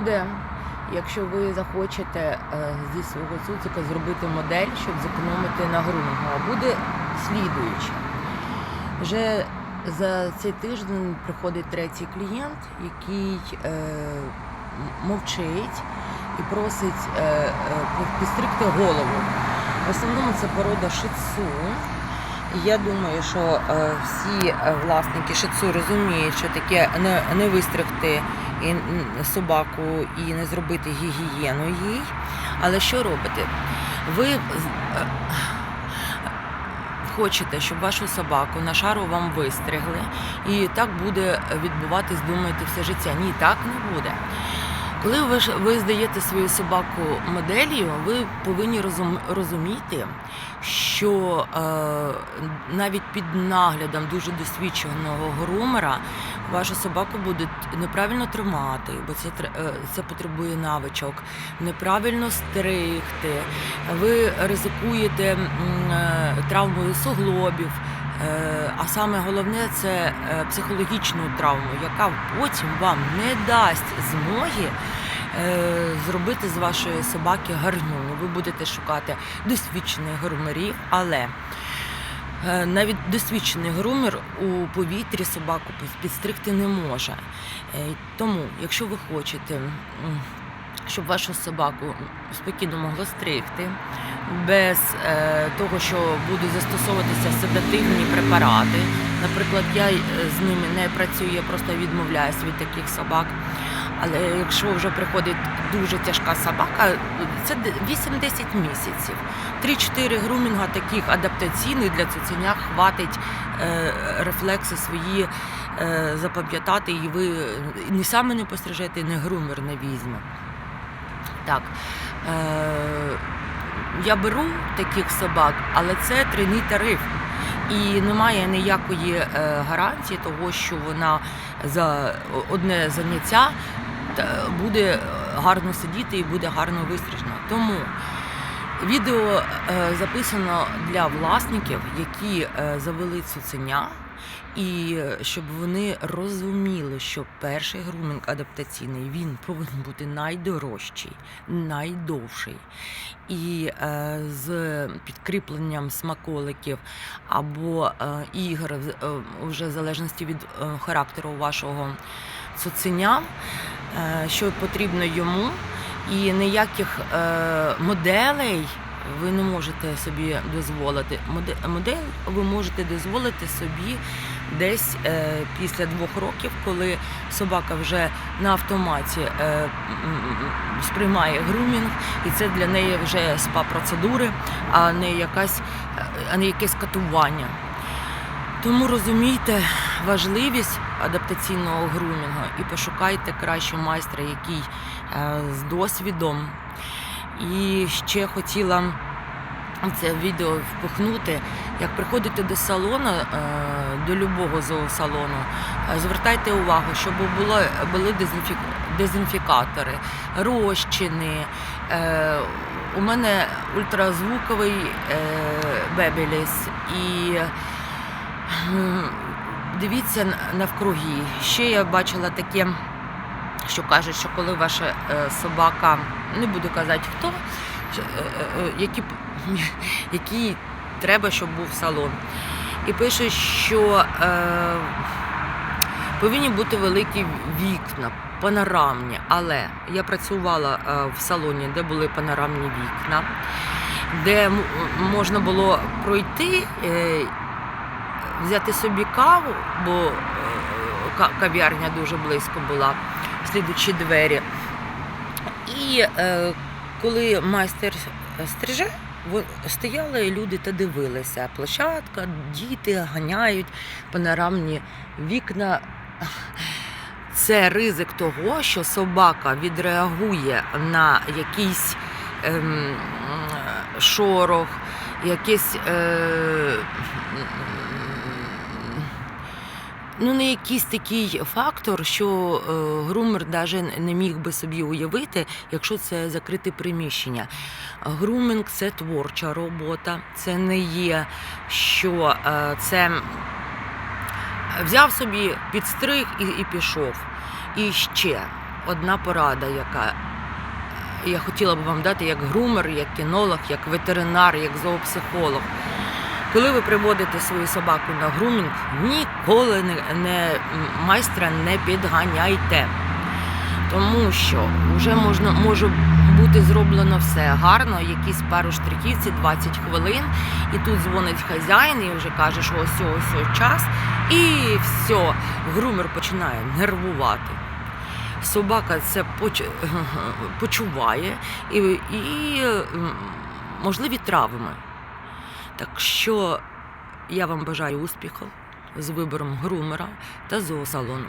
буде, якщо ви захочете е, зі свого цуцика зробити модель, щоб зекономити на грумінгу, а буде слідуюче. Вже за цей тиждень приходить третій клієнт, який е, мовчить і просить е, е, підстригти голову. В основному це порода шицу. Я думаю, що е, всі е, власники шицу розуміють, що таке не, не вистригти і, собаку і не зробити гігієну їй. Але що робите? Ви е, хочете, щоб вашу собаку на шару вам вистригли, і так буде відбуватись, думаєте, все життя. Ні, так не буде. Коли ви, ж- ви здаєте свою собаку моделлю, ви повинні розум, розуміти, що е, навіть під наглядом дуже досвідченого грумера вашу собаку будуть неправильно тримати, бо це, е, це потребує навичок, неправильно стригти, ви ризикуєте е, травмою суглобів. Е, А саме головне це е, психологічну травму, яка потім вам не дасть змоги е, зробити з вашої собаки гарнюню. Ви будете шукати досвідчених грумерів, але навіть досвідчений грумер у повітрі собаку підстригти не може. Тому, якщо ви хочете, щоб вашу собаку спокійно могло стригти, без е, того, що будуть застосовуватися седативні препарати. Наприклад, я е, з ними не працюю, я просто відмовляюсь від таких собак. Але якщо вже приходить дуже тяжка собака, це де- 8-10 місяців. 3-4 грумінга таких адаптаційних для цуценя хватить е, рефлекси свої е, запам'ятати, і ви ні саме не пострижете, ні грумер не візьме. Так. Е, я беру таких собак, але це тройний тариф. І немає ніякої е, гарантії того, що вона за одне заняття буде гарно сидіти і буде гарно вистрижена. Тому відео е, записано для власників, які завели цуценя, і е, щоб вони розуміли, що перший грумінг адаптаційний він повинен бути найдорожчий, найдовший. І е, з підкріпленням смаколиків або е, ігор, е, вже в залежності від е, характеру вашого цуценя, е, що потрібно йому, і ніяких е, моделей ви не можете собі дозволити. Моде- Модель ви можете дозволити собі десь е, після двох років, коли собака вже на автоматі е, сприймає грумінг, і це для неї вже спа-процедури, а не якась а не якесь катування. Тому розумійте важливість адаптаційного грумінгу і пошукайте кращого майстра, який е, з досвідом. І ще хотіла це відео впихнути. Як приходите до салону, е, до любого зоосалону, е, звертайте увагу, щоб були дезінфік- дезінфікатори, розчини. Е, У мене ультразвуковий бебеліс і дивіться навкруги. Ще я бачила таке, що кажуть, що коли ваша е, собака, не буду казати хто, що, е, е, який треба, щоб був салон. І пише, що е, повинні бути великі вікна, панорамні. Але я працювала в салоні, де були панорамні вікна, де можна було пройти, е, взяти собі каву, бо кав'ярня дуже близько була, слідучі двері. І е, коли майстер стриже, стояли люди та дивилися. Площадка, діти ганяють панорамні вікна. Це ризик того, що собака відреагує на якийсь ем, шорох, якийсь. Е, Ну, не якийсь такий фактор, що е, грумер навіть не міг би собі уявити, якщо це закрите приміщення. Грумінг це творча робота, це не є, що е, це взяв собі, підстриг і, і пішов. І ще одна порада, яка я хотіла б вам дати як грумер, як кінолог, як ветеринар, як зоопсихолог. Коли ви приводите свою собаку на грумінг, ніколи не, майстра не підганяйте. Тому що вже можна може бути зроблено все гарно, якісь пару штрихів, ці 20 хвилин, і тут дзвонить хазяїн і вже каже, що ось ось час, і все, грумер починає нервувати. Собака це поч... почуває і, і можливі травми. Так що я вам бажаю успіху з вибором грумера та зоосалону.